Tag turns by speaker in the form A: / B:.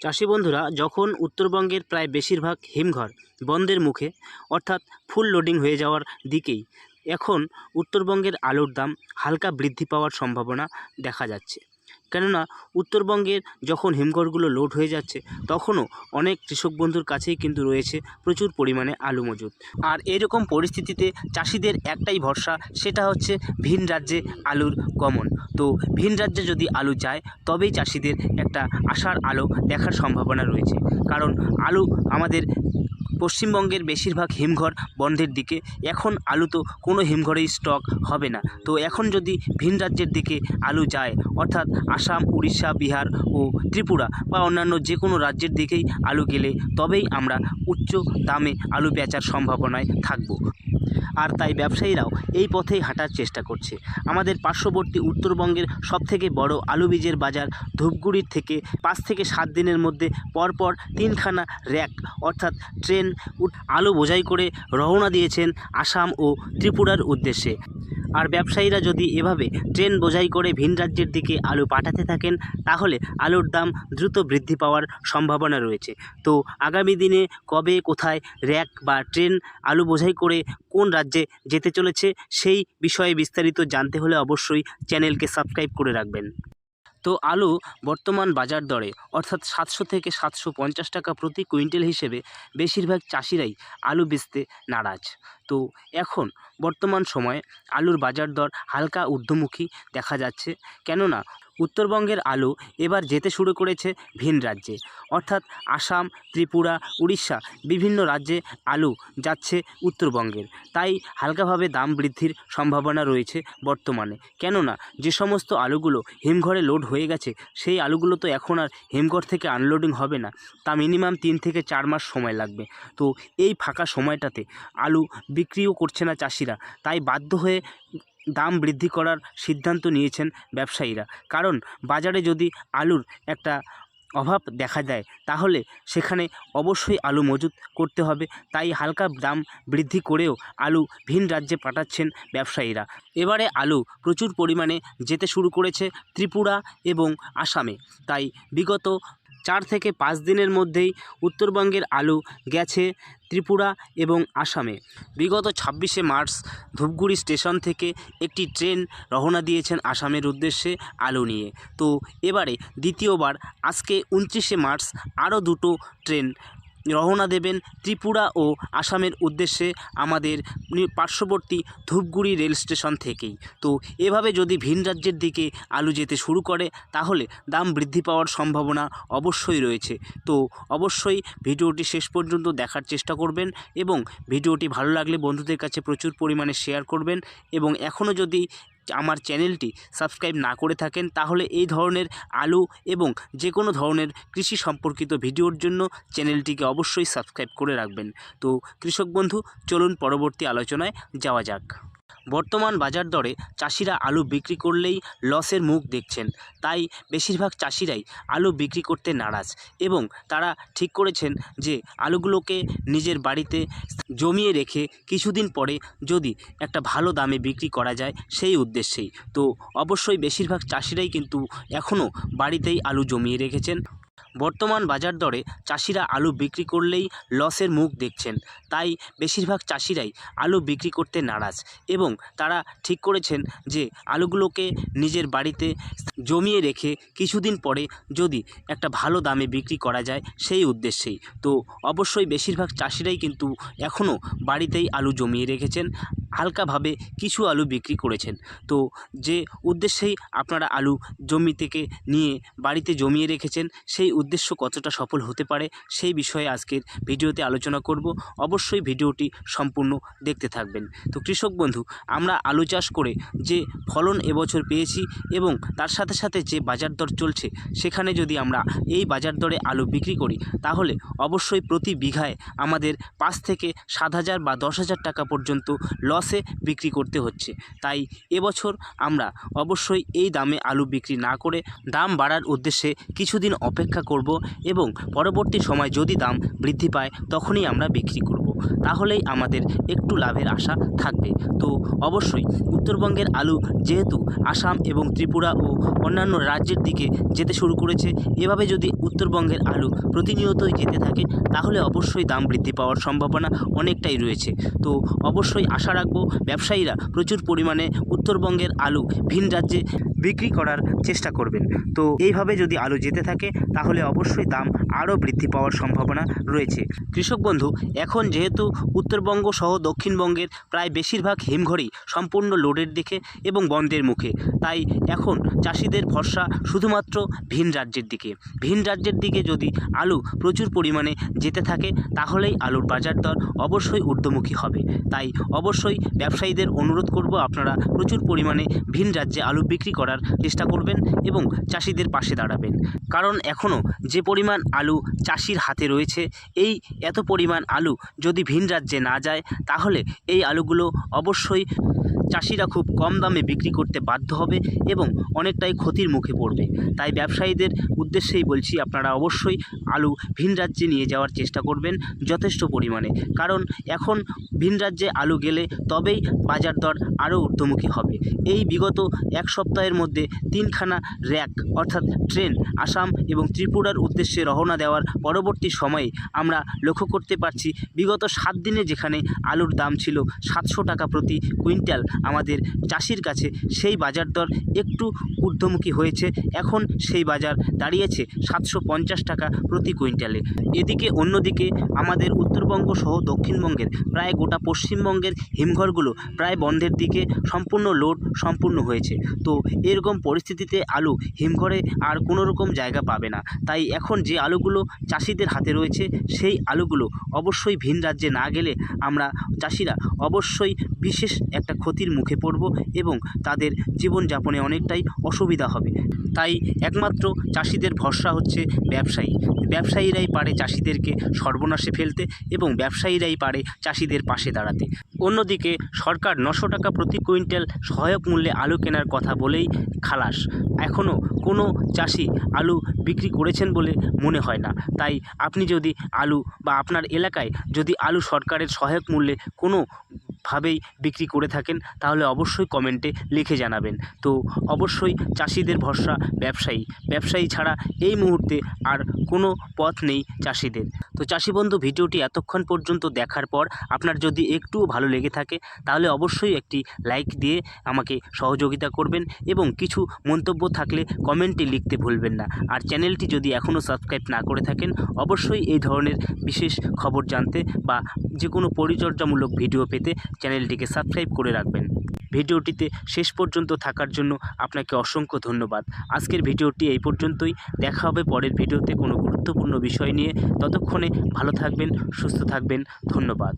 A: চাষি বন্ধুরা, যখন উত্তরবঙ্গের প্রায় বেশিরভাগ হিমঘর বন্ধের মুখে, অর্থাৎ ফুল লোডিং হয়ে যাওয়ার দিকেই, এখন উত্তরবঙ্গের আলুর দাম হালকা বৃদ্ধি পাওয়ার সম্ভাবনা দেখা যাচ্ছে। কেননা উত্তরবঙ্গের যখন হিমঘরগুলো লোড হয়ে যাচ্ছে, তখনও অনেক কৃষক বন্ধুর কাছেই কিন্তু রয়েছে প্রচুর পরিমাণে আলু মজুদ আর এরকম পরিস্থিতিতে চাষিদের একটাই ভরসা, সেটা হচ্ছে ভিন রাজ্যে আলুর গমন। তো ভিন রাজ্যে যদি আলু যায়, তবেই চাষিদের একটা আশার আলো দেখার সম্ভাবনা রয়েছে। কারণ আলু আমাদের পশ্চিমবঙ্গের বেশিরভাগ হিমঘর বন্ধের দিকে। এখন আলু তো কোনো হিমঘরেই স্টক হবে না। তো এখন যদি ভিন রাজ্যের দিকে আলু যায়, অর্থাৎ আসাম, উড়িষ্যা, বিহার ও ত্রিপুরা বা অন্যান্য যে কোনো রাজ্যের দিকেই আলু গেলে, তবেই আমরা উচ্চ দামে আলু বেচার সম্ভাবনায় থাকব। আর তাই ব্যবসায়ীরাও এই পথেই হাঁটার চেষ্টা করছে। আমাদের পার্শ্ববর্তী উত্তরবঙ্গের সবথেকে বড় আলু বীজের বাজার ধূপগুড়ির থেকে পাঁচ থেকে সাত দিনের মধ্যে পরপর তিনখানা র্যাক অর্থাৎ ট্রেন আলু বোঝাই করে রওনা দিয়েছেন আসাম ও ত্রিপুরার উদ্দেশ্যে। আর ব্যবসায়ীরা যদি এভাবে ট্রেন বোঝাই করে ভিন রাজ্যের দিকে আলু পাঠাতে থাকেন, তাহলে আলুর দাম দ্রুত বৃদ্ধি পাওয়ার সম্ভাবনা রয়েছে। তো আগামী দিনে কবে, কোথায় র্যাক বা ট্রেন আলু বোঝাই করে কোন রাজ্যে যেতে চলেছে, সেই বিষয়ে বিস্তারিত জানতে হলে অবশ্যই চ্যানেলকে সাবস্ক্রাইব করে রাখবেন। তো আলু বর্তমান বাজার দরে, অর্থাৎ সাতশো থেকে সাতশো পঞ্চাশ টাকা প্রতি কুইন্টাল হিসেবে বেশিরভাগ চাষিরাই আলু বেচতে নারাজ। তো এখন বর্তমান সময়ে আলুর বাজার দর হালকা ঊর্ধ্বমুখী দেখা যাচ্ছে। কেননা উত্তরবঙ্গের আলু এবার যেতে শুরু করেছে ভিন রাজ্যে। অর্থাৎ আসাম, ত্রিপুরা, উড়িষ্যা বিভিন্ন রাজ্যে আলু যাচ্ছে উত্তরবঙ্গের। তাই হালকাভাবে দাম বৃদ্ধির সম্ভাবনা রয়েছে বর্তমানে। কেননা, যে সমস্ত আলুগুলো হিমঘরে লোড হয়ে গেছে, সেই আলুগুলো তো এখন আর হিমঘর থেকে আনলোডিং হবে না। তা মিনিমাম তিন থেকে চার মাস সময় লাগবে। তো এই ফাঁকা সময়টাতে আলু বিক্রিও করছে না চাষিরা। তাই বাধ্য হয়ে দাম বৃদ্ধি করার সিদ্ধান্ত নিয়েছেন ব্যবসায়ীরা। কারণ বাজারে যদি আলুর একটা অভাব দেখা দেয়, তাহলে সেখানে অবশ্যই আলু মজুত করতে হবে। তাই হালকা দাম বৃদ্ধি করেও আলু ভিন রাজ্যে পাঠাচ্ছেন ব্যবসায়ীরা। এবারে আলু প্রচুর পরিমাণে যেতে শুরু করেছে ত্রিপুরা এবং আসামে। তাই বিগত চার থেকে পাঁচ দিনের মধ্যেই উত্তরবঙ্গের আলু গেছে ত্রিপুরা এবং আসামে। বিগত ছাব্বিশে মার্চ ধূপগুড়ি স্টেশন থেকে একটি ট্রেন রওনা দিয়েছেন আসামের উদ্দেশ্যে আলু নিয়ে। তো এবারে দ্বিতীয়বার আজকে উনত্রিশে মার্চ আরও দুটো ট্রেন রওনা দেবেন ত্রিপুরা ও আসামের উদ্দেশ্যে আমাদের পার্শ্ববর্তী ধূপগুড়ি রেল স্টেশন থেকেই। তো এভাবে যদি ভিন রাজ্যের দিকে আলু যেতে শুরু করে, তাহলে দাম বৃদ্ধি পাওয়ার সম্ভাবনা অবশ্যই রয়েছে। তো অবশ্যই ভিডিওটি শেষ পর্যন্ত দেখার চেষ্টা করবেন এবং ভিডিওটি ভালো লাগলে বন্ধুদের কাছে প্রচুর পরিমাণে শেয়ার করবেন এবং এখনও যদি আমার চ্যানেলটি সাবস্ক্রাইব না করে থাকেন, তাহলে এই ধরনের আলু এবং যে কোনো ধরনের কৃষি সম্পর্কিত ভিডিওর জন্য চ্যানেলটিকে অবশ্যই সাবস্ক্রাইব করে রাখবেন। তো কৃষক বন্ধু, চলুন পরবর্তী আলোচনায় যাওয়া যাক। বর্তমান বাজার দরে চাষিরা আলু বিক্রি করলেই লসের মুখ দেখছেন। তাই বেশিরভাগ চাষিরাই আলু বিক্রি করতে নারাজ এবং তারা ঠিক করেছেন যে আলুগুলোকে নিজের বাড়িতে জমিয়ে রেখে কিছুদিন পরে যদি একটা ভালো দামে বিক্রি করা যায় সেই উদ্দেশ্যেই। তো অবশ্যই বেশিরভাগ চাষিরাই কিন্তু এখনও বাড়িতেই আলু জমিয়ে রেখেছেন। বর্তমান বাজার দরে চাষিরা আলু বিক্রি করলেই লসের মুখ দেখছেন। তাই বেশিরভাগ চাষিরাই আলু বিক্রি করতে নারাজ এবং তারা ঠিক করেছেন যে আলুগুলোকে নিজের বাড়িতে জমিয়ে রেখে কিছুদিন পরে যদি একটা ভালো দামে বিক্রি করা যায় সেই উদ্দেশ্যেই। তো অবশ্যই বেশিরভাগ চাষিরাই কিন্তু এখনও বাড়িতেই আলু জমিয়ে রেখেছেন। হালকাভাবে কিছু আলু বিক্রি করেছেন। তো যে উদ্দেশ্যেই আপনারা আলু জমি থেকে নিয়ে বাড়িতে জমিয়ে রেখেছেন, সেই উদ্দেশ্য কতটা সফল হতে পারে, সেই বিষয়ে আজকের ভিডিওতে আলোচনা করব। অবশ্যই ভিডিওটি সম্পূর্ণ দেখতে থাকবেন। তো কৃষক বন্ধু, আমরা আলু চাষ করে যে ফলন এবছর পেয়েছি এবং তার সাথে সাথে যে বাজার দর চলছে, সেখানে যদি আমরা এই বাজার দরে আলু বিক্রি করি, তাহলে অবশ্যই প্রতি বিঘায় আমাদের পাঁচ থেকে সাত হাজার বা দশ হাজার টাকা পর্যন্ত লসে বিক্রি করতে হচ্ছে। তাই এবছর আমরা অবশ্যই এই দামে আলু বিক্রি না করে দাম বাড়ার উদ্দেশ্যে কিছুদিন অপেক্ষা করব এবং পরবর্তী সময় যদি দাম বৃদ্ধি পায়, তখনই আমরা বিক্রি করব। তাহলেই আমাদের একটু লাভের আশা থাকবে। তো অবশ্যই উত্তরবঙ্গের আলু যেহেতু আসাম এবং ত্রিপুরা ও অন্যান্য রাজ্যের দিকে যেতে শুরু করেছে, এভাবে যদি উত্তরবঙ্গের আলু প্রতিনিয়তই যেতে থাকে, তাহলে অবশ্যই দাম বৃদ্ধি পাওয়ার সম্ভাবনা অনেকটাই রয়েছে। তো অবশ্যই আশা রাখব, ব্যবসায়ীরা প্রচুর পরিমাণে উত্তরবঙ্গের আলু ভিন রাজ্যে বিক্রি করার চেষ্টা করবেন। তো এইভাবে যদি আলু যেতে থাকে, তাহলে অবশ্যই দাম আরও বৃদ্ধি পাওয়ার সম্ভাবনা রয়েছে। কৃষক বন্ধু, এখন যেহেতু উত্তরবঙ্গ সহ দক্ষিণবঙ্গের প্রায় বেশিরভাগ হিমঘরই সম্পূর্ণ লোডের দিকে এবং বন্ধের মুখে। তাই এখন চাষিদের ভরসা শুধুমাত্র ভিন রাজ্যের দিকে। ভিন রাজ্যের দিকে যদি আলু প্রচুর পরিমাণে যেতে থাকে, তাহলেই আলুর বাজার দর অবশ্যই ঊর্ধ্বমুখী হবে। তাই অবশ্যই ব্যবসায়ীদের অনুরোধ করব আপনারা প্রচুর পরিমাণে ভিন রাজ্যে আলু বিক্রি করার চেষ্টা করবেন এবং চাষিদের পাশে দাঁড়াবেন। কারণ এখনও যে পরিমাণ আলু চাষির হাতে রয়েছে, এই এত পরিমাণ আলু যদি ভিন রাজ্যে না যায়, তাহলে এই আলুগুলো অবশ্যই চাষিরা খুব কম দামে বিক্রি করতে বাধ্য হবে এবং অনেকটাই ক্ষতির মুখে পড়বে। তাই ব্যবসায়ীদের উদ্দেশ্যেই বলছি, আপনারা অবশ্যই আলু ভিন রাজ্যে নিয়ে যাওয়ার চেষ্টা করবেন যথেষ্ট পরিমাণে। কারণ এখন ভিন রাজ্যে আলু গেলে তবেই বাজার দর আরও ঊর্ধ্বমুখী হবে। এই বিগত এক সপ্তাহের মধ্যে তিনখানা র্যাক অর্থাৎ ট্রেন আসাম এবং ত্রিপুরার উদ্দেশ্যে রওনা দেওয়ার পরবর্তী সময়ে আমরা লক্ষ্য করতে পারছি, বিগত সাত দিনে যেখানে আলুর দাম ছিল সাতশো টাকা প্রতি কুইন্টাল আমাদের চাষির কাছে সেই বাজার দর একটু ঊর্ধ্বমুখী হয়েছে। এখন সেই বাজার দাঁড়িয়েছে সাতশো পঞ্চাশ টাকা প্রতি কুইন্টালে। এদিকে অন্যদিকে আমাদের উত্তরবঙ্গ সহ দক্ষিণবঙ্গের, প্রায় গোটা পশ্চিমবঙ্গের হিমঘরগুলো প্রায় বন্ধের দিকে সম্পূর্ণ লোড সম্পূর্ণ হয়েছে। তো এরকম পরিস্থিতিতে আলু হিমঘরে আর কোনো রকম জায়গা পাবে না। তাই এখন যে আলুগুলো চাষিদের হাতে রয়েছে, সেই আলুগুলো অবশ্যই ভিন রাজ্যে না গেলে আমরা চাষিরা অবশ্যই বিশেষ একটা ক্ষতির মুখে পড়ব এবং তাদের জীবনযাপনে অনেকটাই অসুবিধা হবে। তাই একমাত্র চাষিদের ভরসা হচ্ছে ব্যবসায়ী। ব্যবসায়ীরাই পারে চাষিদেরকে সর্বনাশে ফেলতে এবং ব্যবসায়ীরাই পারে চাষিদের পাশে দাঁড়াতে। অন্যদিকে সরকার নশো টাকা প্রতি কুইন্টাল সহায়ক মূল্যে আলু কেনার কথা বলেই খালাস। এখনও কোনো চাষি আলু বিক্রি করেছেন বলে মনে হয় না। তাই আপনি যদি আলু বা আপনার এলাকায় যদি আলু সরকারের সহায়ক মূল্যে কোনো ভাবেই বিক্রি করে থাকেন, তাহলে অবশ্যই কমেন্টে লিখে জানাবেন। তো অবশ্যই চাষিদের ভরসা ব্যবসায়ী। ব্যবসায়ী ছাড়া এই মুহূর্তে আর কোনো পথ নেই চাষিদের। তো চাষি বন্ধু, ভিডিওটি এতক্ষণ পর্যন্ত দেখার পর আপনার যদি একটুও ভালো লেগে থাকে, তাহলে অবশ্যই একটি লাইক দিয়ে আমাকে সহযোগিতা করবেন এবং কিছু মন্তব্য থাকলে কমেন্টে লিখতে ভুলবেন না। আর চ্যানেলটি যদি এখনও সাবস্ক্রাইব না করে থাকেন, অবশ্যই এই ধরনের বিশেষ খবর জানতে বা যে কোনো পরিচর্যামূলক ভিডিও পেতে চ্যানেলটিকে সাবস্ক্রাইব করে রাখবেন। ভিডিওটিতে শেষ পর্যন্ত থাকার জন্য আপনাকে অসংখ্য ধন্যবাদ। আজকের ভিডিওটি এই পর্যন্তই। দেখা হবে পরের ভিডিওতে কোনো গুরুত্বপূর্ণ বিষয় নিয়ে। ততক্ষণে ভালো থাকবেন, সুস্থ থাকবেন। ধন্যবাদ।